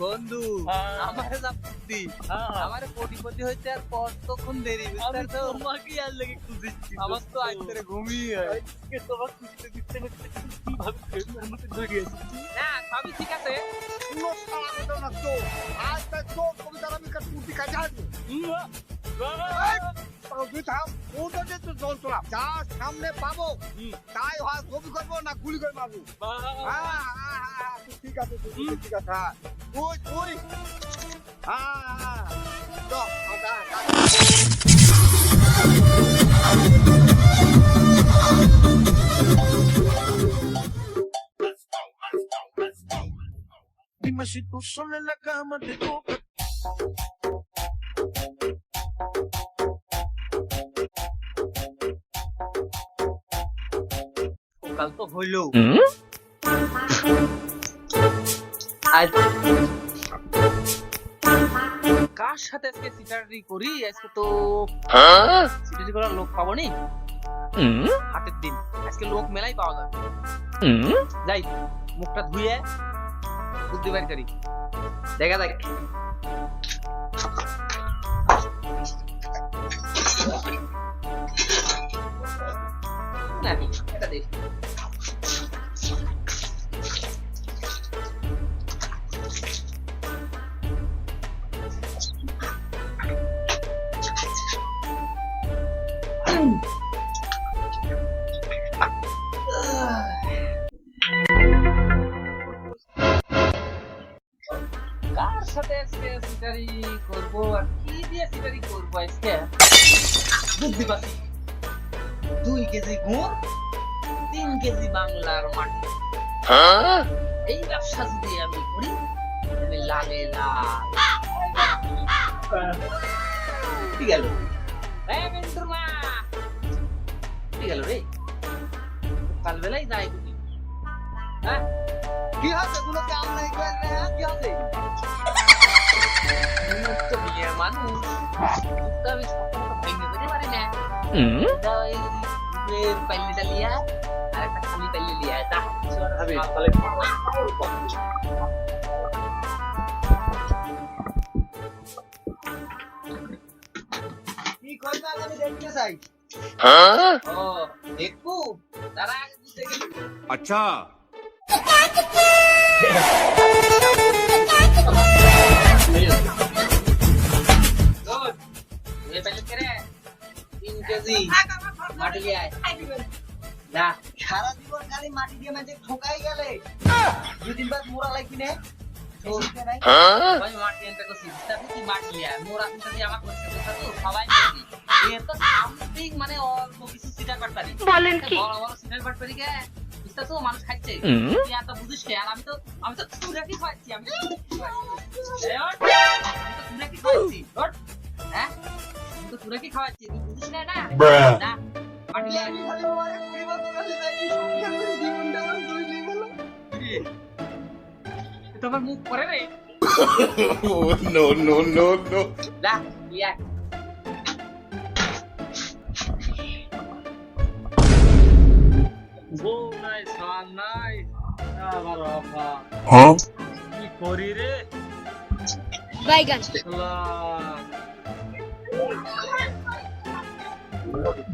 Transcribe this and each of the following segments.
বন্ধু হ্যাঁ। আমারে যা বুদ্ধি হ্যাঁ। আমারে কোটিপতি হইতে আর কতক্ষণ দেরি আমি বুঝতে তো তোমাকে আর লেগে খুঁজেছি আমার তো আজ ধরে ঘুমিয়ে তোমার খুঁজতে মধ্যে জড়িয়েছি না সবই ঠিক আছে। No come da tutti cagati. তুই থাম ওটা যে তুই যন্ত্রণা যা সামনে পাবো। তাই হয় ছবি করব না গুলি করে মারবো ঠিক আছে ঠিক আছে, হ্যাঁ হ্যাঁ হ্যাঁ। Dime si tú sola en la cama te toca. কাল তো হইল। আজ কার সাথে আজকে সিটারি করি? আজকে তো সিটারি করার লোক পাবো নি হাটের দিন। আজকে লোক মেলাই পাওয়া যাবে। যাই মুখটা ধুয়ে বুদ্ধি বের করি। দেখা যাক। লালে লাল ঠিক গেল? ঠিক গেল রে? কালবেলাই যাই বুঝি। হ্যাঁ? কি হচ্ছে গুলো কাম নাই করে রে? হ্যাঁ? কি হচ্ছে মানুষ। মুখটা আমি সবসময় ভেঙে দিতে পারি না। দাও এই দুধের পাল্লিটা লিয়া আর একটা খালি পাল্লি লিয়া যা তাহলে কেজি মাটি লিয়ে আয়। যা সারা জীবন খালি মাটি দিয়ে মাঝে ঠোকাই গেলে। দুদিন বাদ মোড়া লাগবি না মাটি মাটি মোরা আমার সবাই মানে অল্প কিছু সিটার পাটপারি বলেন কি? বড় বড় সিটার পাটপারি কে বুঝতে তো মানুষ খাচ্ছে। তুই এত বুঝিস কে আর আমি তো আমি তো তুরা কি খাচ্ছি আমি তো হ্যাঁ? আমি তো তুরা কি খাওয়াচ্ছি তুই বুঝিস না না? না? মাটি লিয়ে আয়। এ তো আমার মুখ পরে রে। No, no, no, no. যা Huh? কি করি রে বাইগান।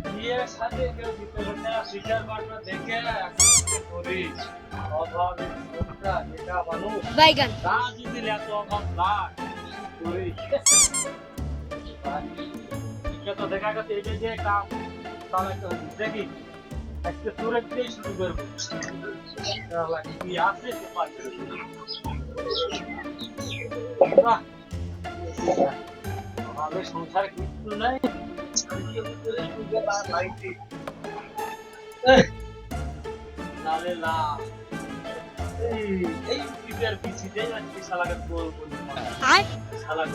বিয়ের সাথে কেউ না, শিকার বাটনা দেখে করি। অভাবে সংসার, এটা মানুষ। বাইগান তা যদি এত অভাব লাগ, করি? তো দেখা গেছে এই যে যে কাম চালাইতে দেখি আজকে সুরেশ দিয়েই শুরু করব। কি আছে অভাবে সংসারে কিছু নাই। লালে লাল এই পিঠের পিছিয়ে আজকে শালাকে গোল আয়।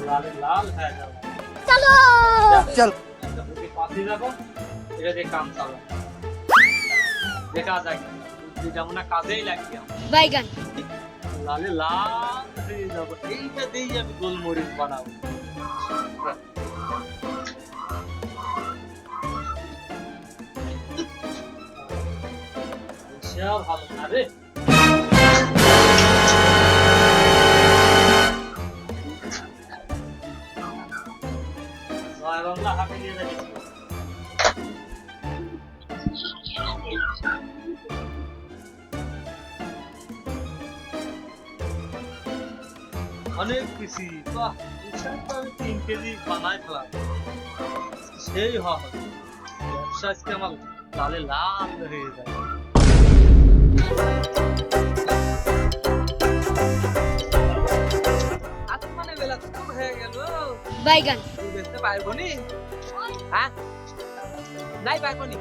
লালে লাল হয়ে যাবে। চলো। চল। পাশে যাব এটা দিয়ে কাম চালা দেখা যাক। যেমন না কাজেই লাগবে। বাইগান। লালে লাল হয়ে যাব। এইটা দিয়েই আমি গোলমরিচ বানাবো। সে ভালো না রে। আমি তিন কেজি বানাই ফেলাম সেই হয়। ব্যবসা আজকে আমার তাহলে লাভ হয়ে যায়। বাইগান। তুই পারব নি হ্যাঁ? নাই পারব নি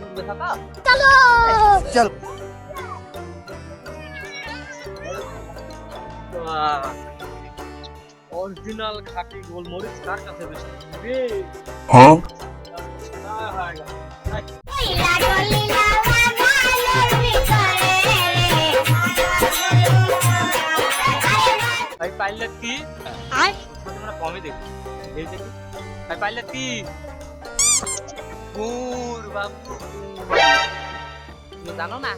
ঘুরবে থাকা চলো। অরিজিনাল খাঁটি গোলমরিচ কার কাছে বেশি? হ্যাঁ, হ্যাঁ, হ্যাঁ। ভাই পাইলেট কি আর আমরা কমই দেখি। এই দেখি। ভাই পাইলেট কি গুড় বাবু জানো না?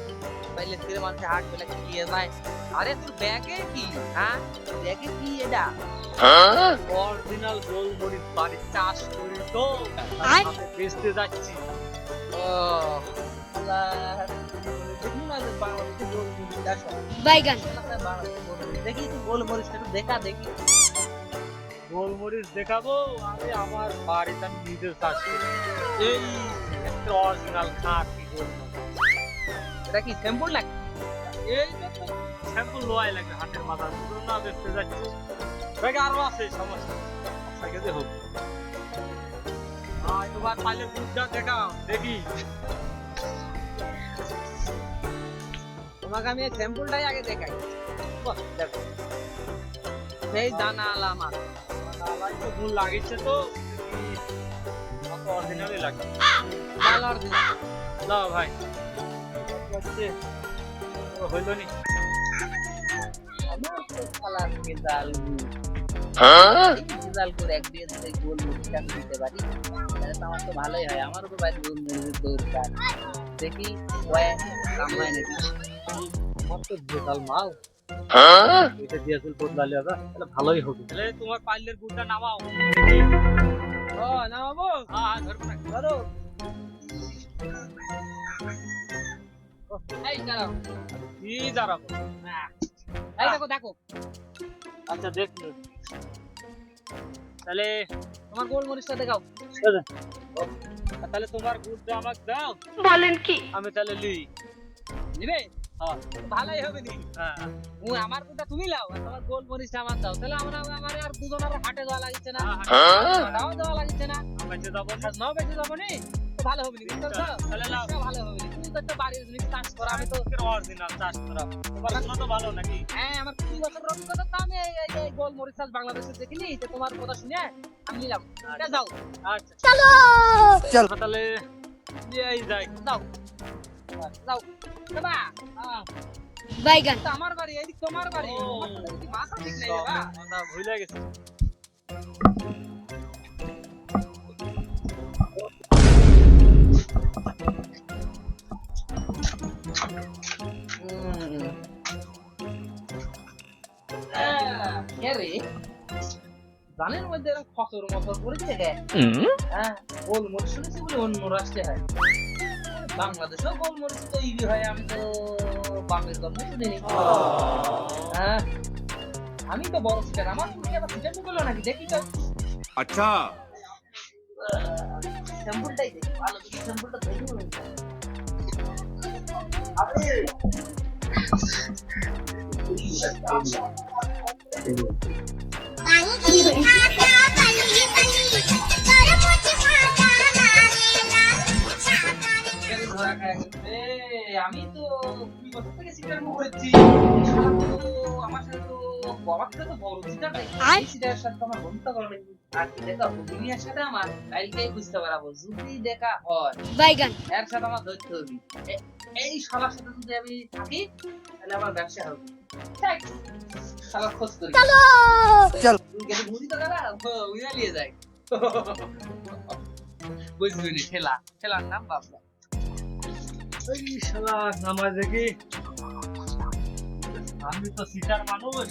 পাইলে তেরে মানুষের হাট বেলা নিয়ে যায়? আরে তোর ব্যাগে কি হ্যাঁ? ব্যাগে কি এটা? অরিজিনাল গোলমরিচ বাড়ির চাষ করি তো? বেচতে যাচ্ছি। গোলমরিচ দেখাবো আমি আমার বাড়িতে আমি নিজে চাষ করি। এই অরিজিনাল খাঁটি। এটা কি স্যাম্পল নাকি? এই তো লোয়াই লাগে হাতের মাথা দুটো না বেচতে যাচ্ছি। ব্যাগে আরও আছে সমস্যা আগে যে হোক। তোমার পাইলে দুধটা দেখাও দেখি। তোমাকে আমি এই স্যাম্পলটাই আগে দেখাই। দেখো। সেই দানা আলা মাছ আলাই তো ভুল লাগিয়েছে তো। অরিজিনালই লাগে ভালো original। দাও ভাই। হইল নি? গোল দিতে পারি। তাহলে তো আমার তো ভালোই হয়। আমারও তো বাড়ি গোল মরিচের দরকার দেখি কয়েক কামায় নাকি? আমার তো বেতাল মাল। Huh? এটা দিয়েছিল বদলালে হবে। তাহলে ভালোই হবে। তাহলে তোমার পাইলের গুড়টা নামাও। নামাবো? হ্যাঁ হ্যাঁ ধরবো না। ধরো। কি দাঁড়াবো এই দেখো দেখো। আচ্ছা দেখল তাহলে তোমার গোল মরিচটা দেখাও তাহলে তোমার গুড়টা আমাকে দাও। বলেন কি? আমি তাহলে লিই। নিবে? হ্যাঁ। ভালোই হবে নি হ্যাঁ। আমার কোটা তুমি লাও আর তোমার গোল মরিচটা আমার দাও। তাহলে আমরা আমার আর দুজনের হাটে দেওয়া লাগিচ্ছে না? দাও দেওয়া লাগিচ্ছে না। তো যাব না। বেঁচে যাব নি? তো ভালো হবে নি তাহলে নাও। ভালো হবে তো একটা বাড়ির চাষ করো আমি তো অরিজিনাল চাষ করা। তোমার জন্য তো ভালো নাকি? হ্যাঁ আমার কুড়ি বছর অভিজ্ঞতা তো আমি এই- গোল মরিচ চাষ বাংলাদেশে দেখিনি তো তোমার কথা শুনে আমি নিলাম। যাও। আচ্ছা। চলো! তাহলে এই যাই। যাও। যাও। বাবা বাইগান। আমার বাড়ি এইদিক তোমার বাড়ি। মাথা ঠিক নেই রে বা কথা ভুলে গেছি। জানের মধ্যে এরকম ফসর মসর করেছে হ্যাঁ গোলমরিচ শুনেছি বলে অন্য রাষ্ট্রে হয়। বাংলাদেশেও গোলমরিচ তৈরি হয় আমি তো বাংলাদেশ ধর্ম শুনিনি। হ্যাঁ আমি তো বড় শিকার আমার তুমি আবার সিটেন্ট করল নাকি? দেখি তো। আচ্ছা। স্যাম্পলটাই দেখি ভালো স্যাম্পলটা দেখি। আমি তো কুড়ি বছর থেকে সিটার করেছি আমার সাথে তো তো বড় সিটার নাই? এই সাথে আমার বন্ধুত্ব করা লাগবে আর কি দেখা দুনিয়ার সাথে আমার কালকেই বুঝতে পারব যদি দেখা হয়। বাইগান এর সাথে আমার ধরতে হবে এই শালার সাথে যদি আমি থাকি তাহলে আমার ব্যবসা হবে। দেখ, খোঁজ করি। চলো। তুই গেলে বুঝি তো দাদা উইয়া নিয়ে যায়। বুঝবি নি? ঠেলা। ঠেলার নাম শালা নামাজ দেখি। আমি তো সিটার মানুষ।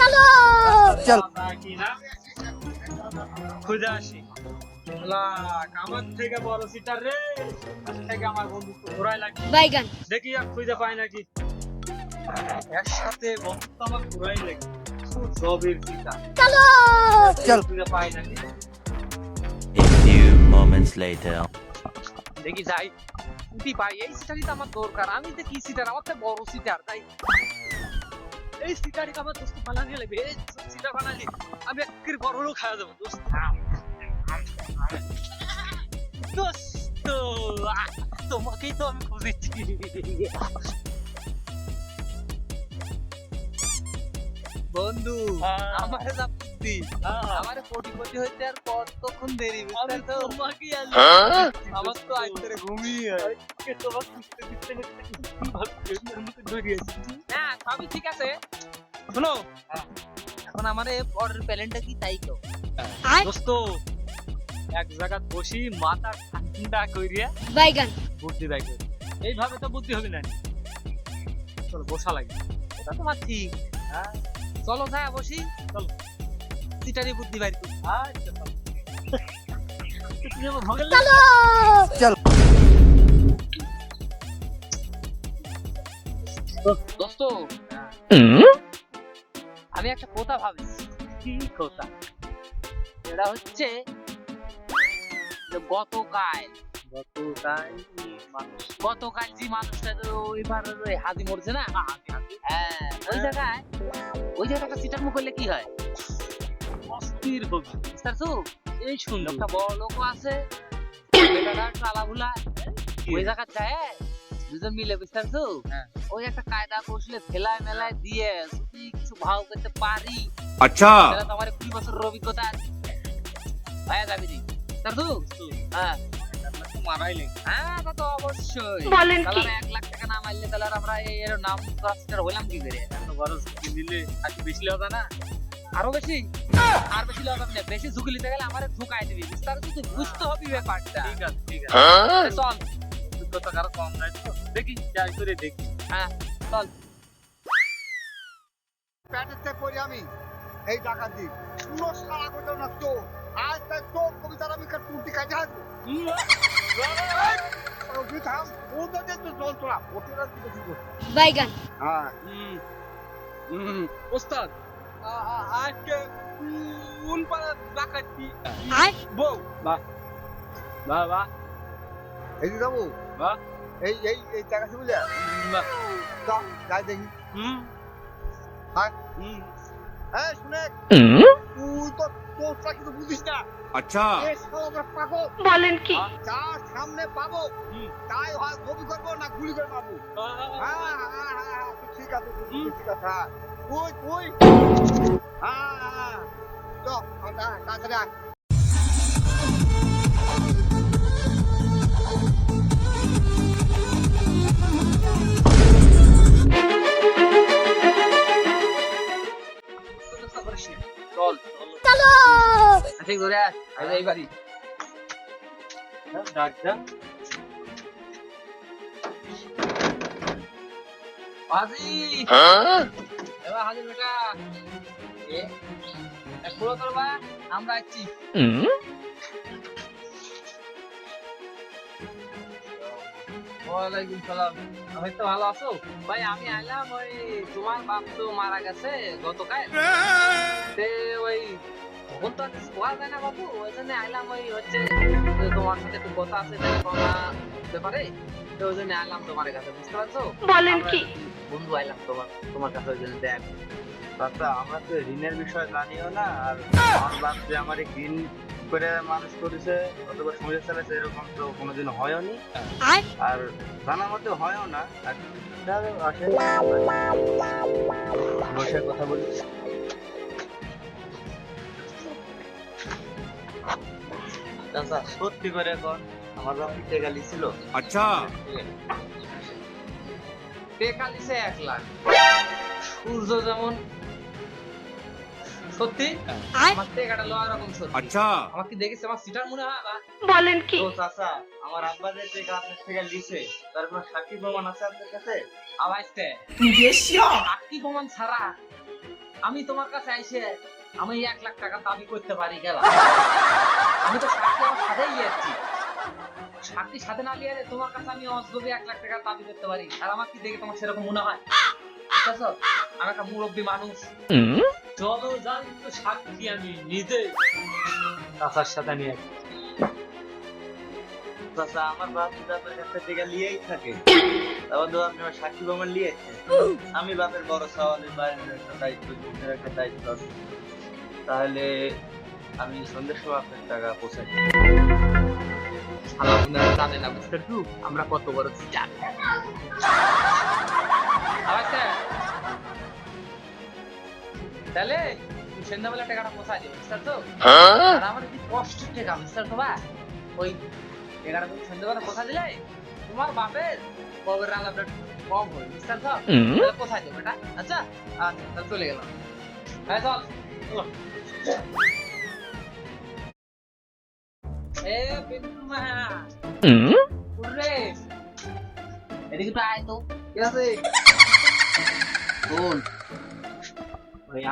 চলো। চল। খুঁজে আসি। আমার থেকে বড় সিটার রে। থেকে আমার বন্ধুত্ব ঘোরাই লাগে বাইগান দেখি আর খুঁজে পাই নাকি। একসাথে বন্ধুত্ব আমার ঘোরাই লাগে জবের সিটার চলো। চল। খুঁজে পাই নাকি। A few moments later. দেখি যাই। পাই। এই সিটারই তো আমার দরকার। আমি তো কি সিটার আমার তো বড় সিটার তাই। এই আমার দোস্ত বানানি লাগবে। এই সিটার বানালি। আমি একের বড় লোক খাওয়া যাব দোস্ত। দোস্ত আহ, তোমাকেই তো আমি খুঁজেছি। বন্ধু হ্যাঁ। আমার যা বুদ্ধি আমার কোটি কোটি হইতে আর কতক্ষণ দেরি আমি তো তোমাকে আজ আমার তো আজ ধরে ঘুমিয়ে তোমার খুঁজতে হ্যাঁ সবই ঠিক আছে। শোনো এখন আমার অর্ডার প্যালেন্টটা কি তাই তো? দোস্ত এক জায়গা বসি মাথা ঠান্ডা করিয়া বাইগান। বুদ্ধি বাই করি। এইভাবে তো বুদ্ধি হবে না। চলো বসা লাগে এটা তোমার ঠিক হ্যাঁ। চলো যাই বসি। চলো। সিটারি বুদ্ধি বাইর করি। আচ্ছা চলো। চলো। আমি একটা কথা ভাবছি। কি কথা? এটা হচ্ছে যে গতকাল গতকাল গতকাল যে মানুষটা তো এবার ওই হাজি মরছে না? হ্যাঁ ওই জায়গায় ওই জায়গায় একটা সিটার মুখ করলে কি হয়? অস্থির বুঝতে পারছ? এই সুন্দর। একটা বড় লোকও আছে টালা ভুলা ওই জায়গা যায়। দুজন মিলে বুঝতে ওই একটা কায়দা কৌশলে ফেলায় মেলায় দিয়ে কিছু ভাও করতে পারি। আচ্ছা। আমার কুড়ি বছরের অভিজ্ঞতা আছে। ভাইয়া যাবি নি? সারদু হ্যাঁ। হ্যাঁ, এক লাখ টাকা না তাহলে আমরা আরও বেশি আর বেশি? লাগবে না। বেশি ঝুঁকি নিতে গেলে আমার ঢুকাই দিবি বিস্তারিত বুঝতে হবে ব্যাপারটা। ঠিক আছে ঠিক আছে। চল। অভিজ্ঞতা কারও কম নাই তো। দেখি যাই করে দেখি। হ্যাঁ চল। প্যাটেতে পড়ি আমি। এই ডাকাতি। কোনো সারা করতে না তো আজ তাই তো কবিতার আমি কার টুটি কাজে আসব থাম ও তো যন্ত্রণা ওটা দিকে দিব। বাইগান। হ্যাঁ। হুম হুম। ওস্তাদ আ- আ- আজকে কোন পাড়া ডাকাতি? আর বউ। বাহ। বাহ বাহ। এই যাব। এই এই এই টাকা বুঝলে যাই দেখি। হুম। হুম হ্যাঁ শুনে। তুই তো তোরটা কিছু বুঝিস না। আচ্ছা। পাবো। বলেন কি? যা সামনে পাবো তাই হয় কবি করব না গুলি করে পাবো হ্যাঁ হ্যাঁ হ্যাঁ ঠিক আছে ঠিক আছে ওই ওই হ্যাঁ হ্যাঁ, হ্যাঁ, হ্যাঁ।, হ্যাঁ তাড়াতাড়ি ঠিক ধরে আয় আয় এই বাড়ি। ডাক দা। এবার হাজির বেটা। পুরো করবা আমরা আসছি ওয়ালাইকুম সালাম। আমি তো ভালো আছো? ভাই আমি আইলাম ওই তোমার বাপ তো মারা গেছে গতকাল। তে ওই তখন তো আর যায় না বাবু ওই জন্য আইলাম ওই হচ্ছে তোমার সাথে একটু কথা আছে দেখাশোনা ব্যাপারে তো ওই জন্য আইলাম তোমার কাছে বুঝতে পারছ বলেন কি বন্ধু আইলাম তোমার তোমার কাছে ওই জন্য দেখ আচ্ছা আমরা তো ঋণের বিষয় জানিও না আর আমার বাপ যে আমার ঋণ করে মানুষ করেছে অথবা সংসার চালাচ্ছে এরকম তো কোনোদিন হয়নি আর আর জানা মতে হয়ও না আর বসে কথা বলি চাচা সত্যি করে এখন আমার আচ্ছা। এক লাখ। সূর্য যেমন সত্যি? আমার সত্যি। আচ্ছা। আমাকে দেখেছে? আমার সিটার মনে হয় বলেন কি? ও চাচা আমার আপনার থেকে সাক্ষী প্রমাণ আছে আপনার কাছে? সাক্ষী প্রমাণ ছাড়া আমি তোমার কাছে আইসে আমি এক লাখ টাকা দাবি করতে পারি গেলাম। আমি তো সাক্ষী আমার সাথেই লিয়েছি সাক্ষী সাথে না লিয়ে তোমার কাছে আমি অজগবি এক লাখ টাকা দাবি করতে পারি। আর আমার কি দেখে তোমার সেরকম মনে হয়? বুঝতেছ? আমি একটা মুরব্বী মানুষ। চলো যাই তো সাক্ষী আমি নিজে চাচার সাথে নিয়ে চাচা আমার বাপ যদি আপনার কাছে টেকা লিয়েই থাকে। তাহলে তো আপনি আমার সাক্ষী প্রমাণ লিয়েছেন আমি বাপের বড় সওয়ালের বাইরের একটা দায়িত্ব একটা দায়িত্ব আছে। তাহলে আমি সন্ধ্যের সময় আপনার টাকা পৌঁছাই আপনারা জানেন না? আমরা কত বড় চিটার আচ্ছা তাহলে সন্ধ্যাবেলা টাকাটা পোষায় দেবে বুঝতে পারছ? আর আমার কি কষ্টের টাকা পারছ বা ওই টাকাটা তুমি সন্ধ্যাবেলা পোষা দিলে তোমার বাপের কবের আলাদা কম হয় পারছ? তাহলে পোষায় দেবে এটা। আচ্ছা? আচ্ছা তাহলে চলে গেলাম। হ্যাঁ চলো।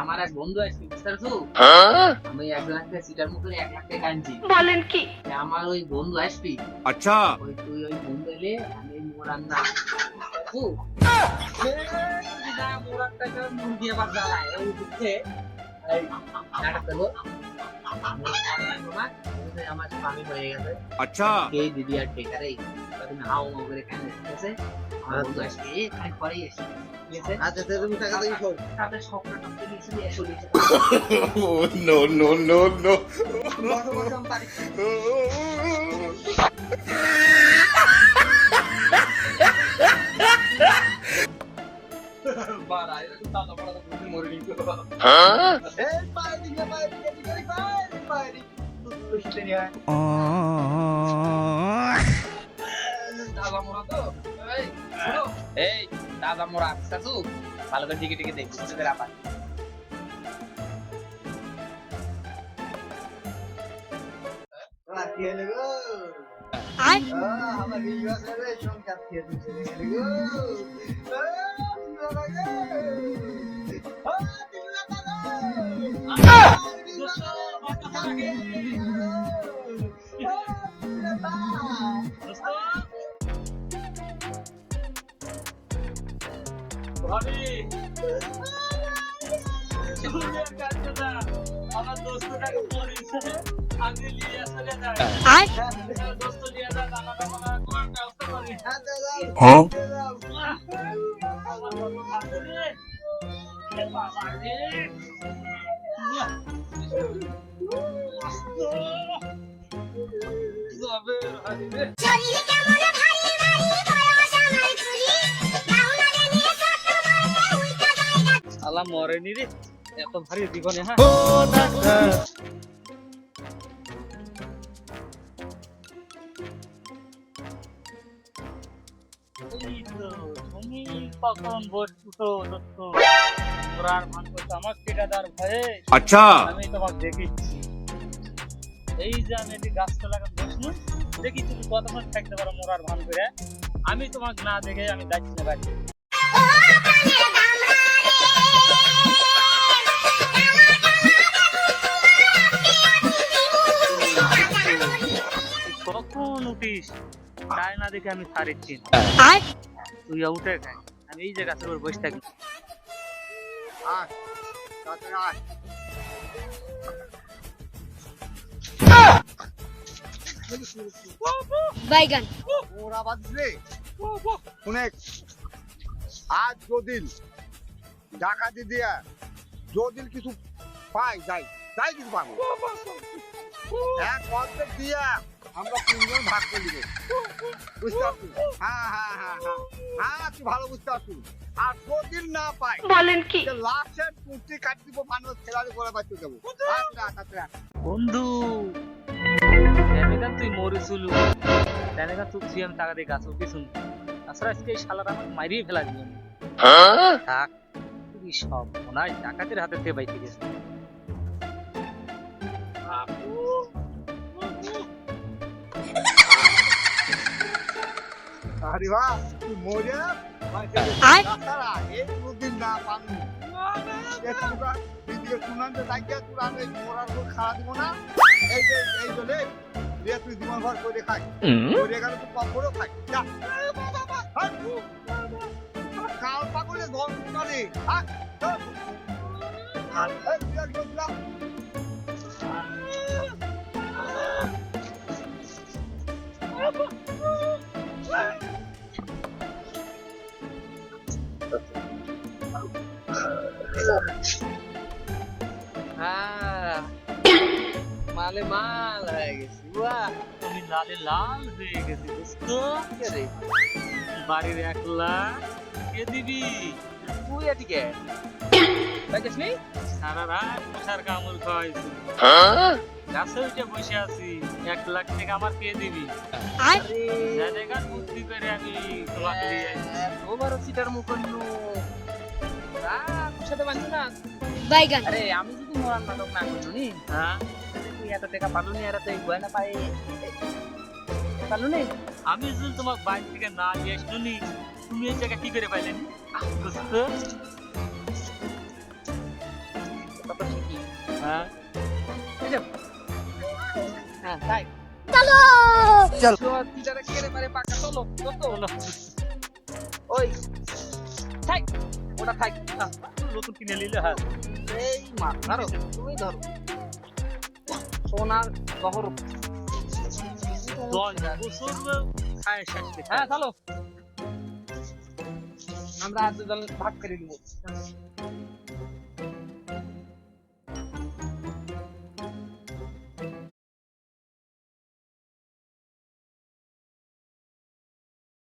আমার এক বন্ধু আছে একজন সিটার মুখে বলেন কি আমার ওই বন্ধু আসবি আচ্ছা ওই তুই ওই বন্ধু এলে আমি মোরান না মোরান মুখ দিয়ে বাদ জ্বালায় ওই माझी मामी बहिणी गेलं अच्छा हे दिदी आठ ठेका रे तुम्ही हा वगैरे काय नसते तसे तू असे काय परे असे no no no no Ha ha ha! এই। দাদা মোরা তো? ভালো করে টিকে টিকে দেখ বুঝতে পেরে আবার? আয়। আমার বিবাহের এই সংখ্যা খেয়ে দিচ্ছে রে ভাবি আমার দোস্তটাকে পরিছে আগে নিয়ে আসলে যায় দোস্ত নিয়ে দাও। আমার জায়গা আলা মরেনি রে এত ভারী জীবনে হ্যাঁ? কখন দত্ত? ভয়ে আচ্ছা। আমি তোমাকে দেখেছি। এই যে আমি এটি গাছটা দেখি তুমি থাকতে পারো মোরার ভান করে। আমি তোমাকে না দেখে আমি না বাড়ি কখন উঠিস? তাই না দেখে আমি সারিচ্ছি তুই উঠে খাই এই যে গাছের উপর বসে থাকি। বাইগান। ওরা বাজলে শুনে। আজ যদিন ডাকাতি দিয়া যদিন কিছু পাই যাই। যাই কিছু পাবো। এক অর্ধেক দিয়া আমরা তিনজন ভাগ করে দিব। বুঝতে পারছি হ্যাঁ হ্যাঁ হ্যাঁ হ্যাঁ। হ্যাঁ তুই ভালো বুঝতে পারছি। আর যদিন না পাই বলেন কি? কাটি দিব মানুষ বন্ধু! তুই মরে চুলু। তুই তুই আমি টাকা দিয়ে গাছ পিছুন তাছাড়া আজকে এই শালার আমার মারিয়ে ফেলা দিবে। থাক তুই সব মনে হয় ডাকাতের হাতে থেকে বাইতে গেছে আরে বাহ তুই মরে তাছাড়া এই দুদিন না তোরা দিদিকে শুনানতে থাকিয়া তোরা আমি মরার খাওয়া দিব না এই যে এই জলে দিয়ে তুই জীবন ভর করে খাই করে গেলে তুই পাপড়ও খাই যা। কাল পাগলে ধর করে হ্যাঁ মালে মাল হয়ে গেছি বাহ তুমি লালে লাল হয়ে গেছি বুঝতো? কে রে? বাড়ির একলা। কে দিবি? তুই এদিকে। নি? সারা রাত মশার কামড় খাওয়াইছি। গাছে উঠে বসে আছি এক লাখ টাকা আমার কে দিবি? জায়গা বুদ্ধি করে আমি তোমাকে দিয়ে আইছি। ওভারও সিটার মুখন্ন সাথে বানছো না বাইগান। আরে আমি যদি মরার নাটক না হ্যাঁ? তুই এত টাকা পালো নি আর তো এই গয়না পাই পালো নি আমি যদি তোমার বাড়ি থেকে না দিয়ে আসলো নি তুমি এই জায়গা কি করে পাইলেন বুঝতো কত হ্যাঁ? হ্যাঁ। তাই? চলো! চলো। তিটারে কেড়ে মারে পাকা চলো চলো। চলো। ওই থাক ওটা থাক। নতুন কিনে নিলে হ্যাঁ। এই মাথার তুমি ধরো। সোনার গহর। দশ বছর খায় হ্যাঁ চলো আমরা আজ ভাগ করে নিব।